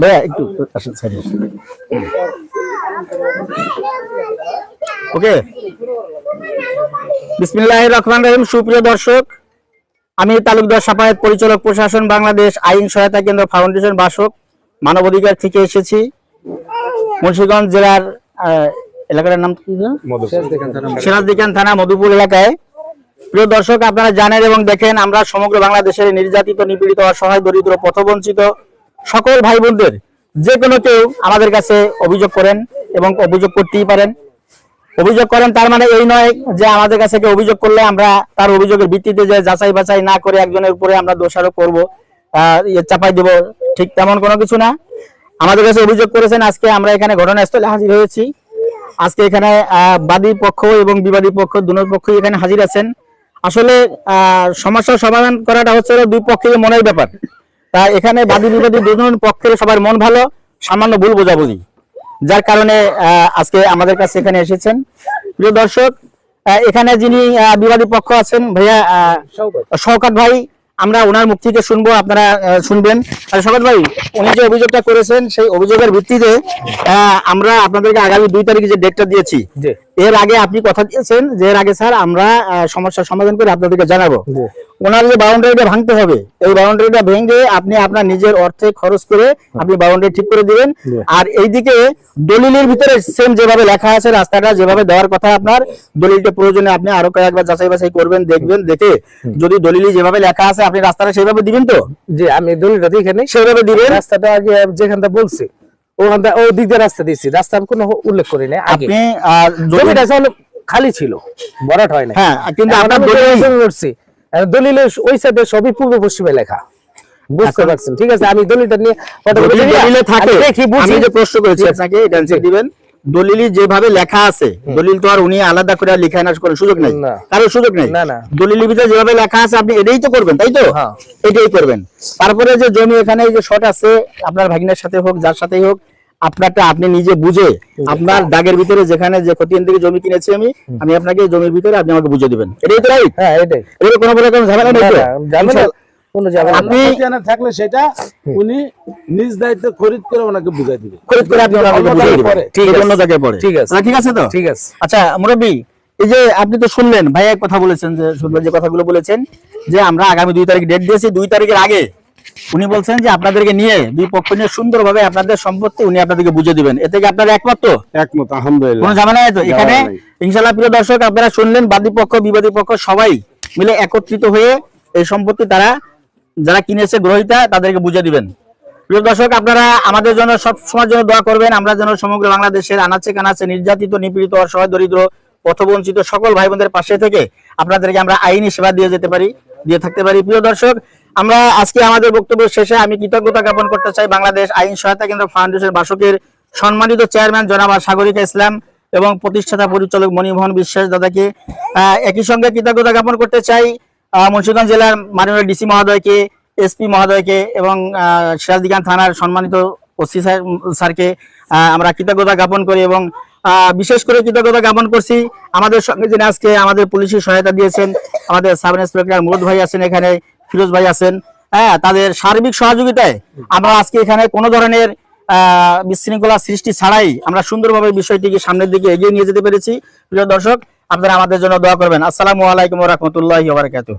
ভাইয়া একটু আসেন সাইডে ওকে। বিসমিল্লাহ রহমান রহিম। সুপ্রিয় দর্শক আমি তালুকদার সাপায়েত পরিচালক প্রশাসন বাংলাদেশ আইন সহায়তা কেন্দ্র ফাউন্ডেশন বাসক মানবাধিকার থেকে এসেছি। মুন্সিগঞ্জ জেলার আহ, এলাকাটার নাম কি? সিরাজদিকান থানা মধুপুর এলাকায়। প্রিয় দর্শক আপনারা জানেন এবং দেখেন আমরা সমগ্র বাংলাদেশের নির্যাতিত নিপীড়িত অসহায় দরিদ্র পথবঞ্চিত সকল ভাই বোনদের যে কোনো কেউ আমাদের কাছে অভিযোগ করেন এবং অভিযোগ করতেই পারেন। অভিযোগ করেন তার মানে এই নয় যে আমাদের কাছে কেউ অভিযোগ করলে আমরা তার অভিযোগের ভিত্তিতে যে যাচাই বাছাই না করে একজনের উপরে আমরা দোষারোপ করব আহ, ইয়ে চাপাই দেব ঠিক তেমন কোনো কিছু না। আমাদের কাছে অভিযোগ করেছেন আজকে আমরা এখানে ঘটনাস্থলে হাজির হয়েছি। আজকে এখানে আহ, বাদী পক্ষ এবং বিবাদী পক্ষ দুনো পক্ষই এখানে হাজির আছেন। আসলে সমস্যার সমাধান করাটা হচ্ছে দুই পক্ষের মনের ব্যাপার। তা এখানে বাদী বিবাদী দুজন পক্ষের সবার মন ভালো সামান্য ভুল বোঝাবুঝি। যার কারণে আহ, আজকে আমাদের কাছে এখানে এসেছেন। প্রিয় দর্শক এখানে যিনি বিবাদী পক্ষ আছেন ভাইয়া আহ, শওকত ভাই আমরা ওনার মুখ থেকে শুনব আপনারা শুনবেন। আর শওকত ভাই উনি যে অভিযোগটা করেছেন সেই অভিযোগের ভিত্তিতে আহ, আমরা আপনাদেরকে আগামী দুই তারিখে যে ডেটটা দিয়েছি এর আগে আপনি কথা দিয়েছেন যে এর আগে স্যার আমরা সমস্যার সমাধান করে আপনাদেরকে জানাব। ওনার যে বাউন্ডারিটা ভাঙতে হবে এই বাউন্ডারিটা ভেঙে আপনি আপনার নিজের অর্থে খরচ করে আপনি বাউন্ডারি ঠিক করে দিবেন। আর এইদিকে দলিলের ভিতরে সেম যেভাবে লেখা আছে রাস্তাটা যেভাবে দেওয়ার কথা আপনার দলিলটা প্রয়োজনে আপনি আরও কয়েকবার যাচাই বাছাই করবেন দেখবেন দেখে যদি দলিলে যেভাবে লেখা আছে আপনি রাস্তাটা সেইভাবে দিবেন তো? জি আমি দলিলটা দেখে নেই। সেইভাবে দিবেন? রাস্তাটা আগে যেখানটা বলছি ওখান থেকে ওই দিক দিয়ে রাস্তা দিয়েছি। রাস্তা আমি কোনো উল্লেখ করি না আপনি জমিটা খালি ছিল ভরাট হয় না হ্যাঁ কিন্তু আপনার দলিল দলিলে ওই সাইডে সবই পূর্ব পশ্চিমে লেখা। বুঝতে পারছেন? ঠিক আছে আমি দলিলটা নিয়ে না। দলিলে থাকে আমি যে প্রশ্ন করেছি আপনাকে এটা দিবেন। দলিলে যেভাবে লেখা আছে দলিল তো আর উনি আলাদা করে আর লেখা আনার কোনো সুযোগ নেই। না। কারোর সুযোগ নেই। না, না। দলিলের ভিতরে যেভাবে লেখা আছে আপনি এটাই তো করবেন তাই তো? হ্যাঁ। এটাই করবেন। তারপরে যে জমি এখানে যে শর্ট আছে আপনার ভাগিনের সাথে হোক যার সাথেই হোক আপনারটা আপনি নিজে বুঝে আপনার দাগের ভিতরে যেখানে যে খতিয়ান থেকে জমি কিনেছি আমি আমি আপনাকে জমির ভিতরে আপনি আমাকে বুঝে দিবেন। এটাই তো রাইট হ্যাঁ এটাই। এর কোনো কোনো ঝামেলা নেই তো? না, কোনো ঝামেলা আপনি থাকলে সেটা উনি নিজ দায়িত্বে খরিদ করে ওনাকে বুঝাই দিবে খরিদ করে আপনি ওনাকে দিবেন। ঠিক আছে। অন্য জায়গায় পড়ে। ঠিক আছে। ঠিক আছে তো? ঠিক আছে। আচ্ছা মুরব্বী এই যে আপনি তো শুনলেন ভাইয়া এক কথা বলেছেন যে শুনলেন যে কথাগুলো বলেছেন যে আমরা আগামী দুই তারিখ ডেট দিয়েছি দুই তারিখের আগে উনি বলছেন যে আপনাদেরকে নিয়ে দুই পক্ষ নিয়ে সুন্দরভাবে আপনাদের সম্পত্তি উনি আপনাদেরকে বুঝে দিবেন। এতে কি আপনার একমত? তো একমত আলহামদুলিল্লাহ। কোনো ঝামেলা নেই তো? এখানে। ইনশাল্লাহ প্রিয় দর্শক আপনারা শুনলেন বাদী পক্ষ বিবাদী পক্ষ সবাই মিলে একত্রিত হয়ে এই সম্পত্তি তারা যারা কিনেছে গ্রহিতা তাদেরকে বুঝে দিবেন। প্রিয় দর্শক আপনারা আমাদের জন্য সব সময়ের জন্য দোয়া করবেন। আমরা যেন সমগ্র বাংলাদেশের আনাচে কানাচে নির্যাতিত নিপীড়িত অসহায় দরিদ্র পথবঞ্চিত সকল ভাই বোনদের পাশে থেকে আপনাদেরকে আমরা আইনি সেবা দিয়ে যেতে পারি। দিয়ে থাকতে পারি। প্রিয় দর্শক, আমরা আজকে আমাদের বক্তব্য শেষে আমি কৃতজ্ঞতা জ্ঞাপন করতে চাই বাংলাদেশ আইন সহায়তা কেন্দ্র ফাউন্ডেশন বাসকের সম্মানিত চেয়ারম্যান জনাব সাগরিকা ইসলাম এবং প্রতিষ্ঠাতা পরিচালক মণিমোহন বিশ্বাস দাদাকে। একই সঙ্গে কৃতজ্ঞতা জ্ঞাপন করতে চাই মুন্সিগঞ্জ জেলার মাননীয় ডিসি মহোদয়কে, এসপি মহোদয়কে এবং সিরাজদিগান থানার সম্মানিত ওসি স্যার, স্যারকে আমরা কৃতজ্ঞতা জ্ঞাপন করি এবং বিশেষ করে কৃতজ্ঞতা জ্ঞাপন করছি। আমাদের সঙ্গে যিনি আজকে আমাদের পুলিশের সহায়তা দিয়েছেন, আমাদের সাব ইন্সপেক্টর মুরদ ভাই আছেন এখানে, ফিরোজ ভাই আছেন। হ্যাঁ তাদের সার্বিক সহযোগিতায় আমরা আজকে এখানে কোনো ধরনের বিশৃঙ্খলা সৃষ্টি ছাড়াই আমরা সুন্দরভাবে বিষয়টিকে সামনের দিকে এগিয়ে নিয়ে যেতে পেরেছি। প্রিয় দর্শক, আপনারা আমাদের জন্য দোয়া করবেন। আসসালামু আলাইকুম রহমতুল্লাহ বারাকাতুহ।